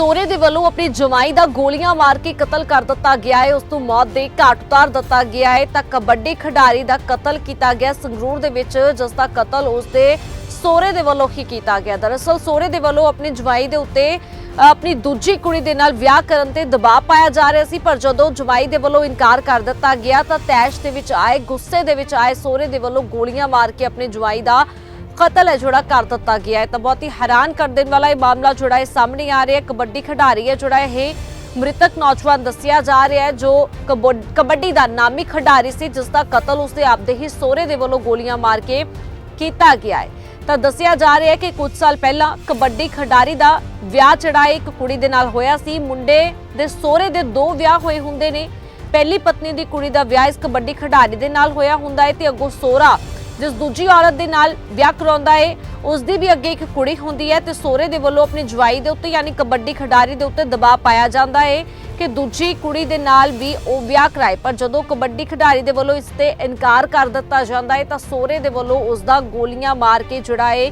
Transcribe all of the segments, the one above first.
ਸੋਰੇ ਦੇ ਵੱਲੋਂ ਆਪਣੀ ਜਵਾਈ ਦਾ ਗੋਲੀਆਂ ਮਾਰ ਕੇ ਕਤਲ ਕਰ ਦਿੱਤਾ ਗਿਆ ਹੈ। ਉਸ ਤੋਂ ਮੌਤ ਦੇ ਘਾਟ ਉਤਾਰ ਦਿੱਤਾ ਗਿਆ ਹੈ। ਤਾਂ ਕਬੱਡੀ ਖਿਡਾਰੀ ਦਾ ਕਤਲ ਕੀਤਾ ਗਿਆ ਸੰਗਰੂਰ ਦੇ ਵਿੱਚ, ਜਿਸ ਦਾ ਕਤਲ ਉਸ ਦੇ ਸੋਰੇ ਦੇ ਵੱਲੋਂ ਹੀ ਕੀਤਾ ਗਿਆ। ਦਰਅਸਲ ਸੋਰੇ ਦੇ ਵੱਲੋਂ ਆਪਣੀ ਜਵਾਈ ਦੇ ਉੱਤੇ, ਆਪਣੀ ਦੂਜੀ ਕੁੜੀ ਦੇ ਨਾਲ ਵਿਆਹ ਕਰਨ ਤੇ ਦਬਾਅ ਪਾਇਆ ਜਾ ਰਿਹਾ ਸੀ, ਪਰ ਜਦੋਂ ਜਵਾਈ ਦੇ ਵੱਲੋਂ ਇਨਕਾਰ ਕਰ ਦਿੱਤਾ ਗਿਆ, ਤਾਂ ਤੈਸ਼ ਦੇ ਵਿੱਚ ਆਏ, ਗੁੱਸੇ ਦੇ ਵਿੱਚ ਆਏ ਸੋਰੇ ਦੇ ਵੱਲੋਂ ਗੋਲੀਆਂ ਮਾਰ ਕੇ ਆਪਣੇ ਜਵਾਈ ਦਾ ਕਤਲ ਹੈ, ਜਿਹੜਾ ਕਰ ਦਿੱਤਾ ਗਿਆ ਹੈ। ਤਾਂ ਬਹੁਤ ਹੀ ਹੈਰਾਨ ਕਰ ਦੇਣ ਵਾਲਾ ਇਹ ਮਾਮਲਾ ਜਿਹੜਾ ਹੈ ਸਾਹਮਣੇ ਆ ਰਿਹਾ ਹੈ। ਕਬੱਡੀ ਖਿਡਾਰੀ ਹੈ, ਜਿਹੜਾ ਇਹ ਮ੍ਰਿਤਕ ਨੌਜਵਾਨ ਦੱਸਿਆ ਜਾ ਰਿਹਾ ਹੈ, ਜੋ ਕਬੱਡੀ ਦਾ ਨਾਮੀ ਖਿਡਾਰੀ ਸੀ, ਜਿਸ ਦਾ ਕਤਲ ਉਸਦੇ ਆਪਦੇ ਹੀ ਸੋਹਰੇ ਦੇ ਵੱਲੋਂ ਗੋਲੀਆਂ ਮਾਰ ਕੇ ਕੀਤਾ ਗਿਆ ਹੈ। ਤਾਂ ਦੱਸਿਆ ਜਾ ਰਿਹਾ ਹੈ ਕਿ ਕੁਝ ਸਾਲ ਪਹਿਲਾਂ ਕਬੱਡੀ ਖਿਡਾਰੀ ਦਾ ਵਿਆਹ ਚੜਾਏ ਇੱਕ ਕੁੜੀ ਦੇ ਨਾਲ ਹੋਇਆ ਸੀ। ਮੁੰਡੇ ਦੇ ਸੋਹਰੇ ਦੇ ਦੋ ਵਿਆਹ ਹੋਏ ਹੁੰਦੇ ਨੇ। ਪਹਿਲੀ ਪਤਨੀ ਦੀ ਕੁੜੀ ਦਾ ਵਿਆਹ ਇਸ ਕਬੱਡੀ ਖਿਡਾਰੀ ਦੇ ਨਾਲ ਹੋਇਆ ਹੁੰਦਾ ਹੈ ਤੇ ਅੱਗੋਂ ਸੋਹਰਾ ਜਿਸ ਦੂਜੀ ਔਰਤ ਦੇ ਨਾਲ ਵਿਆਹ ਕਰਾਉਂਦਾ ਹੈ ਉਸ ਦੀ ਵੀ ਅੱਗੇ ਇੱਕ ਕੁੜੀ ਹੁੰਦੀ ਹੈ ਤੇ ਸੋਹਰੇ ਦੇ ਵੱਲੋਂ ਆਪਣੀ ਜਵਾਈ ਦੇ ਉੱਤੇ ਯਾਨੀ ਕਬੱਡੀ ਖਿਡਾਰੀ ਦੇ ਉੱਤੇ ਦਬਾਅ ਪਾਇਆ ਜਾਂਦਾ ਹੈ ਕਿ ਦੂਜੀ ਕੁੜੀ ਦੇ ਨਾਲ ਵੀ ਉਹ ਵਿਆਹ ਕਰਾਏ। ਪਰ ਜਦੋਂ ਕਬੱਡੀ ਖਿਡਾਰੀ ਦੇ ਵੱਲੋਂ ਇਸ ਤੇ ਇਨਕਾਰ ਕਰ ਦਿੱਤਾ ਜਾਂਦਾ ਹੈ ਤਾਂ ਸੋਹਰੇ ਦੇ ਵੱਲੋਂ ਉਸ ਦਾ ਗੋਲੀਆਂ ਮਾਰ ਕੇ ਜਿਹੜਾ ਹੈ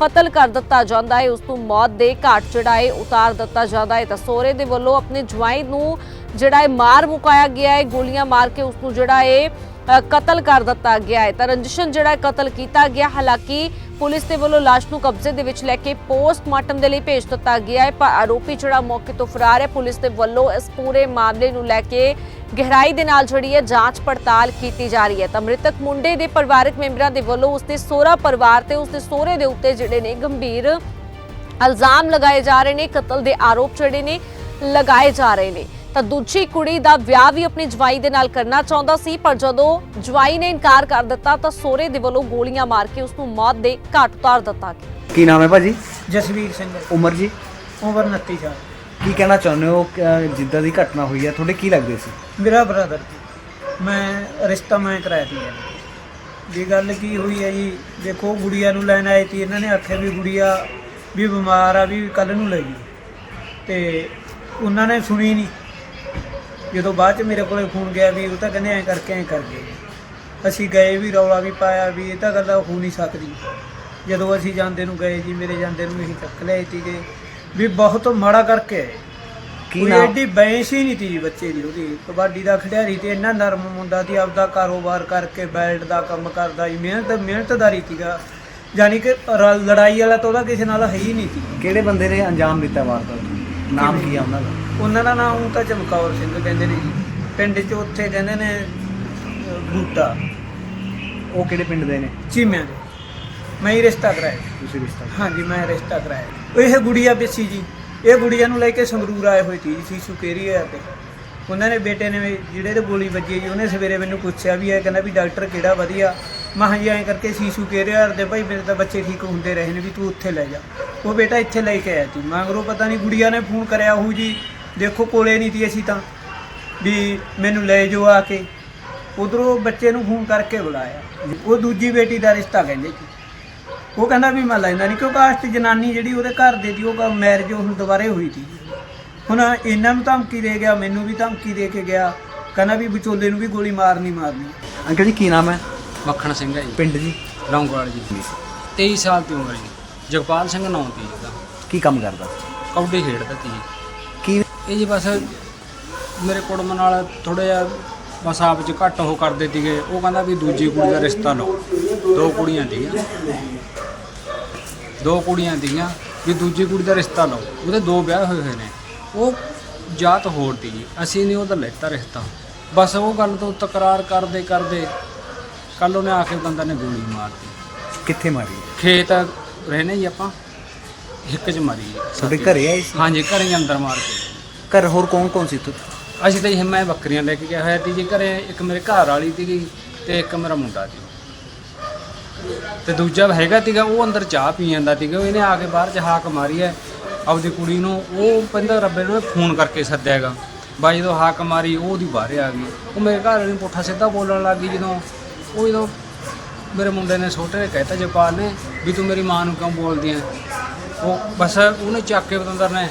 ਕਤਲ ਕਰ ਦਿੱਤਾ ਜਾਂਦਾ ਹੈ ਉਸ ਨੂੰ ਮੌਤ ਦੇ ਘਾਟ ਜਿਹੜਾ ਹੈ ਉਤਾਰ ਦਿੱਤਾ ਜਾਂਦਾ ਹੈ ਤਾਂ ਸੋਹਰੇ ਦੇ ਵੱਲੋਂ ਆਪਣੇ ਜਵਾਈ ਨੂੰ ਜਿਹੜਾ ਹੈ ਮਾਰ ਮੁਕਾਇਆ ਗਿਆ ਹੈ ਗੋਲੀਆਂ ਮਾਰ ਕੇ ਉਸ ਨੂੰ ਜਿਹੜਾ ਹੈ ਕਤਲ ਕਰ ਦਿੱਤਾ ਗਿਆ ਹੈ। ਤਾਂ ਰੰਜਿਸ਼ਨ ਜਿਹੜਾ ਕਤਲ ਕੀਤਾ ਗਿਆ। ਹਾਲਾਂਕਿ ਪੁਲਿਸ ਦੇ ਵੱਲੋਂ ਲਾਸ਼ ਨੂੰ ਕਬਜ਼ੇ ਦੇ ਵਿੱਚ ਲੈ ਕੇ ਪੋਸਟਮਾਰਟਮ ਦੇ ਲਈ ਭੇਜ ਦਿੱਤਾ ਗਿਆ ਹੈ। ਪਰ ਆਰੋਪੀ ਜਿਹੜਾ ਮੌਕੇ ਤੋਂ ਫਰਾਰ ਹੈ। ਪੁਲਿਸ ਦੇ ਵੱਲੋਂ ਇਸ ਪੂਰੇ ਮਾਮਲੇ ਨੂੰ ਲੈ ਕੇ ਗਹਿਰਾਈ ਦੇ ਨਾਲ ਜਿਹੜੀ ਹੈ, ਜਾਂਚ ਪੜਤਾਲ ਕੀਤੀ ਜਾ ਰਹੀ ਹੈ। ਤਾਂ ਮ੍ਰਿਤਕ ਮੁੰਡੇ ਦੇ ਪਰਿਵਾਰਕ ਮੈਂਬਰਾਂ ਦੇ ਵੱਲੋਂ ਉਸਦੇ ਸੋਹਰਾ ਪਰਿਵਾਰ ਤੇ ਉਸਦੇ ਸੋਹਰੇ ਦੇ ਉੱਤੇ ਜਿਹੜੇ ਨੇ ਗੰਭੀਰ ਇਲਜ਼ਾਮ ਲਗਾਏ ਜਾ ਰਹੇ ਨੇ। ਕਤਲ ਦੇ ਆਰੋਪ ਜਿਹੜੇ ਨੇ, ਲਗਾਏ ਜਾ ਰਹੇ ਨੇ। ਤਾਂ ਦੂਜੀ ਕੁੜੀ ਦਾ ਵਿਆਹ ਵੀ ਆਪਣੀ ਜਵਾਈ ਦੇ ਨਾਲ ਕਰਨਾ ਚਾਹੁੰਦਾ ਸੀ ਪਰ ਜਦੋਂ ਜਵਾਈ ਨੇ ਇਨਕਾਰ ਕਰ ਦਿੱਤਾ ਤਾਂ ਸਹੁਰੇ ਦੇ ਵੱਲੋਂ ਗੋਲੀਆਂ ਮਾਰ ਕੇ ਉਸ ਨੂੰ ਮੌਤ ਦੇ ਘਾਟ ਉਤਾਰ ਦਿੱਤਾ ਗਿਆ। ਕੀ ਨਾਮ ਹੈ ਭਾਜੀ? ਜਸਵੀਰ ਸਿੰਘ। ਉਮਰ ਜੀ? ਉਮਰ 29 ਸਾਲ। ਕੀ ਕਹਿਣਾ ਚਾਹੁੰਦੇ ਹੋ? ਕਿ ਜਿੱਦਾਂ ਦੀ ਘਟਨਾ ਹੋਈ ਹੈ ਤੁਹਾਡੇ ਕੀ ਲੱਗਦੇ ਸੀ? ਮੇਰਾ ਬ੍ਰਦਰ ਮੈਂ ਰਿਸ਼ਤਾ ਮੈਂ ਕਰਾਇਆ ਸੀ। ਜੀ ਗੱਲ ਕੀ ਹੋਈ ਹੈ ਜੀ? ਦੇਖੋ ਗੁੜੀਆ ਨੂੰ ਲੈਣ ਆਏ ਸੀ। ਇਹਨਾਂ ਨੇ ਆਖਿਆ ਵੀ ਗੁੜੀਆ ਵੀ ਬਿਮਾਰ ਆ ਵੀ ਕੱਲ ਨੂੰ ਲੈ ਜੀ। ਤੇ ਉਹਨਾਂ ਨੇ ਸੁਣੀ ਨਹੀਂ ਜਦੋਂ ਬਾਅਦ ਚ ਮੇਰੇ ਕੋਲੇ ਫੋਨ ਗਿਆ ਵੀ ਉਹ ਤਾਂ ਕਹਿੰਦੇ ਐਂ ਕਰਕੇ ਐਂ ਕਰ ਗਏ ਅਸੀਂ ਗਏ ਵੀ ਰੌਲਾ ਵੀ ਪਾਇਆ ਵੀ ਇਹ ਤਾਂ ਗੱਲ ਹੋ ਨਹੀਂ ਸਕਦੀ। ਜਦੋਂ ਅਸੀਂ ਜਾਂਦੇ ਨੂੰ ਗਏ ਜੀ ਮੇਰੇ ਜਾਂਦੇ ਨੂੰ ਅਸੀਂ ਚੱਕ ਲਏ ਸੀਗੇ। ਵੀ ਬਹੁਤ ਮਾੜਾ ਕਰਕੇ। ਆਏ ਕੀ ਕੋਈ ਨਾਮ? ਐਡੀ ਬੈਂਸ ਹੀ ਨਹੀਂ ਤੀ ਜੀ ਬੱਚੇ ਦੀ ਉਹਦੀ। ਕਬੱਡੀ ਦਾ ਖਿਡਾਰੀ ਤੇ ਇੰਨਾ ਨਰਮ ਮੁੰਡਾ ਸੀ ਆਪਦਾ ਕਾਰੋਬਾਰ ਕਰਕੇ ਬੈਲਟ ਦਾ ਕੰਮ ਕਰਦਾ ਜੀ ਮਿਹਨਤ ਮਿਹਨਤਦਾਰੀ ਸੀਗਾ। ਯਾਨੀ ਕਿ ਰ- ਲੜਾਈ ਵਾਲਾ ਤਾਂ ਉਹਦਾ ਕਿਸੇ ਨਾਲ ਹੈ ਹੀ ਨਹੀਂ ਸੀ। ਕਿਹੜੇ ਬੰਦੇ ਨੇ ਅੰਜਾਮ ਦਿੱਤਾ ਵਾਰਦਾਤ ਨੂੰ? ਨਾਮ ਕੀ ਆ ਉਹਨਾਂ ਦਾ? ਉਹਨਾਂ ਦਾ ਨਾਮ ਤਾਂ ਚਮਕੌਰ ਸਿੰਘ ਕਹਿੰਦੇ ਨੇ ਜੀ। ਪਿੰਡ 'ਚ ਉੱਥੇ ਕਹਿੰਦੇ ਨੇ ਅਹ, ਬੂਟਾ। ਉਹ ਕਿਹੜੇ ਪਿੰਡ ਦੇ ਨੇ? ਚੀਮਿਆਂ ਦੇ। ਮੈਂ ਹੀ ਰਿਸ਼ਤਾ ਕਰਾਇਆ। ਤੁਸੀਂ ਰਿਸ਼ਤਾ ਹਾਂਜੀ ਮੈਂ ਰਿਸ਼ਤਾ ਕਰਾਇਆ। ਇਹ ਗੁੜੀਆ ਪਿੱਛੀ ਜੀ। ਇਹ ਗੁੜੀਆ ਨੂੰ ਲੈ ਕੇ ਸੰਗਰੂਰ ਆਏ ਹੋਏ ਸੀ ਜੀ ਸੀਸੂ ਕੇਰੀਆ ਤੇ ਉਹਨਾਂ ਨੇ ਬੇਟੇ ਨੇ ਵੀ ਜਿਹੜੇ ਤੇ ਗੋਲੀ ਵੱਜੀ ਹੈ ਜੀ ਉਹਨੇ ਸਵੇਰੇ ਮੈਨੂੰ ਪੁੱਛਿਆ ਵੀ ਇਹ ਕਹਿੰਦਾ ਵੀ ਡਾਕਟਰ ਕਿਹੜਾ ਵਧੀਆ। ਮੈਂ ਕਿਹਾ ਜੀ ਐਂ ਕਰਕੇ ਸੀਸੂ ਕੇਰੀਆ ਦੇ ਭਾਈ ਮੇਰੇ ਤਾਂ ਬੱਚੇ ਠੀਕ ਹੁੰਦੇ ਰਹੇ ਨੇ ਵੀ ਤੂੰ ਉੱਥੇ ਲੈ ਜਾ। ਉਹ ਬੇਟਾ ਇੱਥੇ ਲੈ ਕੇ ਆਇਆ ਸੀ। ਮਗਰੋਂ ਪਤਾ ਨਹੀਂ ਗੁੜੀਆ ਨੇ ਫੋਨ ਕਰਿਆ ਉਹ ਜੀ ਦੇਖੋ ਕੋਲੇ ਨਹੀਂ ਸੀ ਅਸੀਂ ਤਾਂ ਵੀ ਮੈਨੂੰ ਲੈ ਜਾਓ ਆ ਕੇ। ਉਧਰੋਂ ਬੱਚੇ ਨੂੰ ਫੋਨ ਕਰਕੇ ਬੁਲਾਇਆ। ਉਹ ਦੂਜੀ ਬੇਟੀ ਦਾ ਰਿਸ਼ਤਾ ਕਹਿੰਦੇ ਸੀ। ਉਹ ਕਹਿੰਦਾ ਵੀ ਮੈਂ ਲੈਂਦਾ ਨਹੀਂ ਕਿਉਂਕਿ ਆਸਤ ਜਨਾਨੀ ਜਿਹੜੀ ਉਹਦੇ ਘਰ ਦੇ ਦੀ ਉਹ ਮੈਰਿਜ ਹੁਣ ਦੁਬਾਰੇ ਹੋਈ ਸੀ। ਹੁਣ ਇਹਨਾਂ ਨੂੰ ਧਮਕੀ ਦੇ ਗਿਆ ਮੈਨੂੰ ਵੀ ਧਮਕੀ ਦੇ ਕੇ ਗਿਆ। ਕਹਿੰਦਾ ਵੀ ਵਿਚੋਲੇ ਨੂੰ ਵੀ ਗੋਲੀ ਮਾਰਨੀ ਮਾਰਨੀ। ਅੰਕਲ ਜੀ ਕੀ ਨਾਮ ਹੈ? ਮੱਖਣ ਸਿੰਘ ਹੈ ਜੀ। ਪਿੰਡ ਜੀ? ਲੌਂਗਵਾਲ ਜੀ। 23 ਸਾਲ ਦੀ ਉਮਰ ਜੀ। ਜਗਪਾਲ ਸਿੰਘ ਨਾਂ ਤੀ ਇਹਦਾ ਕੀ ਕੰਮ ਕਰਦਾ? ਕਬੱਡੀ ਖੇਡਦਾ ਤੀ ਜੀ ਕੀ ਇਹ ਜੀ ਬਸ ਮੇਰੇ ਕੁੜਮ ਨਾਲ ਥੋੜਾ ਜਿਹਾ ਬਸ ਆਪ ਚ ਘੱਟ ਉਹ ਕਰਦੇ ਤੀਗੇ ਉਹ ਕਹਿੰਦਾ ਵੀ ਦੂਜੀ ਕੁੜੀ ਦਾ ਰਿਸ਼ਤਾ ਲਓ। ਦੋ ਕੁੜੀਆਂ ਦੀਆਂ ਦੋ ਕੁੜੀਆਂ ਦੀਆਂ ਵੀ ਦੂਜੀ ਕੁੜੀ ਦਾ ਰਿਸ਼ਤਾ ਲਓ। ਉਹਦੇ ਦੋ ਵਿਆਹ ਹੋਏ ਹੋਏ ਨੇ। ਉਹ ਜਾਤ ਹੋਰ ਤੀ ਜੀ। ਅਸੀਂ ਨਹੀਂ ਉਹਦਾ ਲੈਤਾ ਰਿਸ਼ਤਾ। ਬਸ ਉਹ ਗੱਲ ਤੋਂ ਤਕਰਾਰ ਕਰਦੇ ਕਰਦੇ ਕੱਲ ਉਹਨੇ ਆ ਕੇ ਬੰਦਾ ਨੇ ਗੋਲੀ ਮਾਰਤੀ। ਕਿੱਥੇ ਮਾਰੀ? ਖੇਤ ਰਹਿਨੇ ਜੀ ਆਪਾਂ। ਹਿੱਕ ਚ ਮਾਰੀ ਜੀ। ਤੁਹਾਡੇ ਘਰੇ ਸੀ? ਹਾਂਜੀ ਘਰੇ ਹੀ ਅੰਦਰ ਮਾਰ ਕੇ। ਘਰ ਹੋਰ ਕੌਣ ਕੌਣ ਸੀ ਤੂੰ ਅਸੀਂ ਤਾਂ ਜੀ ਮੈਂ ਬੱਕਰੀਆਂ ਲੈ ਕੇ ਗਿਆ ਹੋਇਆ ਸੀ ਜੀ ਘਰੇ, ਇੱਕ ਮੇਰੇ ਘਰ ਵਾਲੀ ਸੀਗੀ ਤੇ ਇੱਕ ਮੇਰਾ ਮੁੰਡਾ ਸੀ। ਤੇ ਦੂਜਾ ਹੈਗਾ ਸੀਗਾ, ਉਹ ਅੰਦਰ ਚਾਹ ਪੀ ਜਾਂਦਾ ਸੀਗਾ, ਇਹਨੇ ਆ ਕੇ ਬਾਹਰ ਚ ਹਾਕ ਮਾਰੀ ਹੈ। ਆਪਦੀ ਕੁੜੀ ਨੂੰ, ਉਹ ਕਹਿੰਦਾ ਰੱਬੇ ਨੂੰ ਫੋਨ ਕਰਕੇ ਸੱਦਿਆ ਹੈਗਾ। ਬਾਈ ਜਦੋਂ ਹਾਕ ਮਾਰੀ, ਉਹ ਉਹਦੀ ਬਾਹਰ ਆ ਗਈ। ਉਹ ਮੇਰੇ ਘਰ ਵਾਲੇ ਨੂੰ ਪੁੱਠਾ ਸਿੱਧਾ ਬੋਲਣ ਲੱਗ ਗਈ ਜਦੋਂ, ਉਹ ਜਦੋਂ ਮੇਰੇ ਮੁੰਡੇ ਨੇ ਛੋਟੇ ਨੇ ਕਹਿਤਾ ਜਪਾਲ ਨੇ ਵੀ ਤੂੰ ਮੇਰੀ ਮਾਂ ਨੂੰ ਕਿਉਂ ਬੋਲਦੀ ਹੈ ਉਹ ਬਸ ਉਹਨੇ ਚੱਕ ਕੇ ਬਤੰਦਰ ਨੇ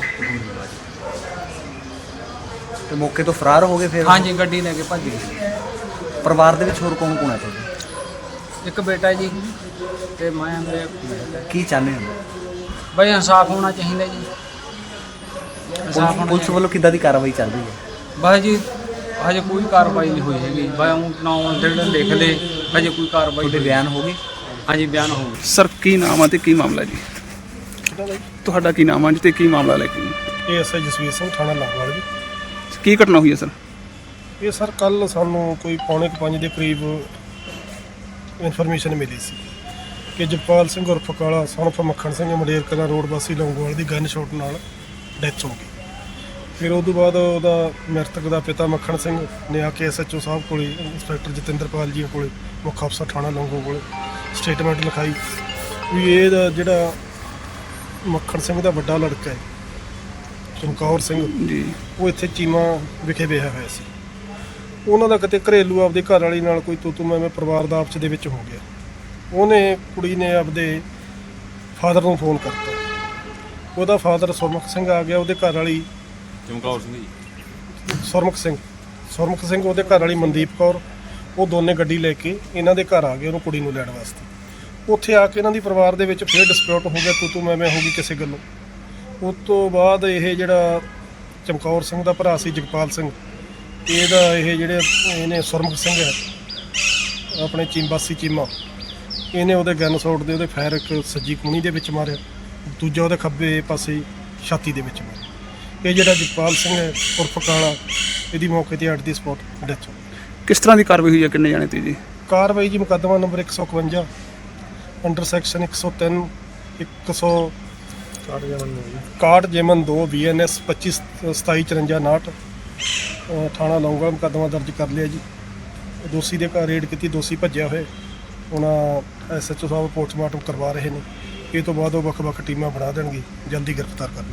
ਤੇ ਮੌਕੇ ਤੋਂ ਫਰਾਰ ਹੋ ਗਏ ਫਿਰ? ਹਾਂਜੀ ਗੱਡੀ ਲੈ ਕੇ ਭੱਜ ਗਈ ਪਰਿਵਾਰ ਦੇ ਵਿੱਚ ਹੋਰ ਕੌਣ ਕੌਣ ਹੈ ਤੁਹਾਡੇ? ਇੱਕ ਬੇਟਾ ਜੀ ਤੇ ਮੈਂ ਮੇਰੇ। ਕੀ ਚਾਹੁੰਦੇ ਹੋ? ਬਈ ਇਨਸਾਫ ਹੋਣਾ ਚਾਹੀਦਾ ਜੀ। ਇਨਸਾਫ਼ ਹੋਣਾ ਪੁਲਿਸ ਵੱਲੋਂ ਕਿੱਦਾਂ ਦੀ ਕਾਰਵਾਈ ਚੱਲ ਰਹੀ ਹੈ? ਬਸ ਜੀ ਹਜੇ ਕੋਈ ਕਾਰਵਾਈ ਨਹੀਂ ਹੋਈ ਹੈਗੀ। ਬਸ ਉਹ ਨਾਮ ਜਿਹੜੇ ਲਿਖ ਲਏ ਹਜੇ ਕੋਈ ਕਾਰਵਾਈ ਤੁਹਾਡੇ ਹੋਈ। ਬਿਆਨ ਹੋ ਗਏ? ਹਾਂਜੀ ਬਿਆਨ ਹੋ ਗਿਆ ਸਰ ਕੀ ਨਾਮ ਆ ਤੇ ਕੀ ਮਾਮਲਾ ਜੀ? ਤੁਹਾਡਾ ਕੀ ਨਾਮ ਆ ਜੀ ਤੇ ਕੀ ਮਾਮਲਾ ਲੈ ਕੇ? ਇਹ ਐਸਆਈ ਜਸਵੀਰ ਸਿੰਘ ਥਾਣਾ ਲਾਹੌਰ ਜੀ। ਕੀ ਘਟਨਾ ਹੋਈ ਹੈ ਸਰ? ਇਹ ਸਰ ਕੱਲ ਸਾਨੂੰ ਕੋਈ ਪੌਣੇ ਕੁ ਪੰਜ ਦੇ ਕਰੀਬ ਇਨਫੋਰਮੇਸ਼ਨ ਮਿਲੀ ਸੀ ਕਿ ਜਪਾਲ ਸਿੰਘ ਉਰਫ ਕਾਲਾ ਸਨਫ ਮੱਖਣ ਸਿੰਘ ਮੰਡੇਰ ਕਲਾ ਰੋਡ ਵਾਸੀ ਲੌਂਗੋਵਾਲ ਦੀ ਗਨ ਸ਼ਾਟ ਨਾਲ ਡੈਥ ਹੋ ਗਈ। ਫਿਰ ਉਸ ਤੋਂ ਬਾਅਦ ਉਹਦਾ ਮ੍ਰਿਤਕ ਦਾ ਪਿਤਾ ਮੱਖਣ ਸਿੰਘ ਨੇ ਆ ਕੇ ਐਸਐਚਓ ਸਾਹਿਬ ਕੋਲੇ, ਇੰਸਪੈਕਟਰ ਜਤਿੰਦਰਪਾਲ ਜੀ ਕੋਲੇ, ਮੁੱਖ ਅਫਸਰ ਥਾਣਾ ਲੌਂਗੋ ਕੋਲੇ ਸਟੇਟਮੈਂਟ ਲਿਖਾਈ ਵੀ ਇਹਦਾ ਜਿਹੜਾ ਮੱਖਣ ਸਿੰਘ ਦਾ ਵੱਡਾ ਲੜਕਾ ਹੈ ਚਮਕੌਰ ਸਿੰਘ। ਜੀ। ਉਹ ਇੱਥੇ ਚੀਮਾ ਵਿਖੇ ਵਿਆਹਿਆ ਹੋਇਆ ਸੀ। ਉਹਨਾਂ ਦਾ ਕਿਤੇ ਘਰੇਲੂ ਆਪਦੇ ਘਰ ਵਾਲੀ ਨਾਲ ਕੋਈ ਤੂੰ ਤੂੰ ਮੈਂ ਮੈਂ ਪਰਿਵਾਰ ਦਾ ਆਪਸ ਦੇ ਵਿੱਚ ਹੋ ਗਿਆ। ਉਹਨੇ ਕੁੜੀ ਨੇ ਆਪਦੇ ਫਾਦਰ ਨੂੰ ਫੋਨ ਕਰਤਾ। ਉਹਦਾ ਫਾਦਰ ਸੁਰਮੁਖ ਸਿੰਘ ਆ ਗਿਆ ਉਹਦੇ ਘਰ ਵਾਲੀ ਚਮਕੌਰ ਸਿੰਘ ਜੀ। ਸੁਰਮੁਖ ਸਿੰਘ। ਸੁਰਮੁਖ ਸਿੰਘ ਉਹਦੇ ਘਰ ਵਾਲੀ ਮਨਦੀਪ ਕੌਰ ਉਹ ਦੋਨੇ ਗੱਡੀ ਲੈ ਕੇ ਇਹਨਾਂ ਦੇ ਘਰ ਆ ਗਏ ਉਹਨੂੰ ਕੁੜੀ ਨੂੰ ਲੈਣ ਵਾਸਤੇ। ਉੱਥੇ ਆ ਕੇ ਇਹਨਾਂ ਦੀ ਪਰਿਵਾਰ ਦੇ ਵਿੱਚ ਫਿਰ ਡਿਸਪਿਊਟ ਹੋ ਗਿਆ ਤੂੰ ਤੂੰ ਮੈਂ ਮੈਂ ਹੋ ਗਈ ਕਿਸੇ ਗੱਲੋਂ। ਉਸ ਤੋਂ ਬਾਅਦ ਇਹ ਜਿਹੜਾ ਚਮਕੌਰ ਸਿੰਘ ਦਾ ਭਰਾ ਸੀ ਜਗਪਾਲ ਸਿੰਘ ਇਹਦਾ ਇਹ ਜਿਹੜੇ ਇਹਨੇ ਸੁਰਮੁਖ ਸਿੰਘ ਹੈ ਆਪਣੇ ਚੀਮਬਾਸੀ ਚੀਮਾ ਇਹਨੇ ਉਹਦੇ ਗਨ ਸ਼ਾਟ ਦੇ ਉਹਦੇ ਫਾਇਰ ਇੱਕ ਸੱਜੀ ਕੂਣੀ ਦੇ ਵਿੱਚ ਮਾਰਿਆ ਦੂਜਾ ਉਹਦੇ ਖੱਬੇ ਪਾਸੇ ਛਾਤੀ ਦੇ ਵਿੱਚ ਮਾਰਿਆ। ਇਹ ਜਿਹੜਾ ਜਗਪਾਲ ਸਿੰਘ ਹੈ ਉਰਫ ਕਾਲਾ ਇਹਦੀ ਮੌਕੇ ਤੇ ਅੱਡ ਦੀ ਸਪੌਟ ਡੈਥ ਹੋ ਕਿਸ ਤਰ੍ਹਾਂ ਦੀ ਕਾਰਵਾਈ ਹੋਈ ਹੈ ਕਿੰਨੇ ਜਾਣੇ ਤੇ ਜੀ? ਕਾਰਵਾਈ ਜੀ ਮੁਕੱਦਮਾ ਨੰਬਰ 151 ਅੰਡਰ ਸੈਕਸ਼ਨ 103 100 ਕਾਰਡ ਜੇਮਨ 2 ਬੀਐਨਐਸ 25 2754 ਥਾਣਾ ਲੌਂਗਾ ਮੁਕੱਦਮਾ ਦਰਜ ਕਰ ਲਿਆ ਜੀ। ਦੋਸ਼ੀ ਦੇ ਘਰ ਰੇਡ ਕੀਤੀ, ਦੋਸ਼ੀ ਭੱਜਿਆ ਹੋਇਆ। ਉਹਨਾਂ ਐਸਐਚਓ ਸਾਹਿਬ ਪੋਸਟਮਾਰਟਮ ਕਰਵਾ ਰਹੇ ਨੇ। ਇਹ ਤੋਂ ਬਾਅਦ ਉਹ ਵੱਖ-ਵੱਖ ਟੀਮਾਂ ਬਣਾ ਦੇਣਗੇ, ਜਲਦੀ ਗ੍ਰਿਫਤਾਰ ਕਰ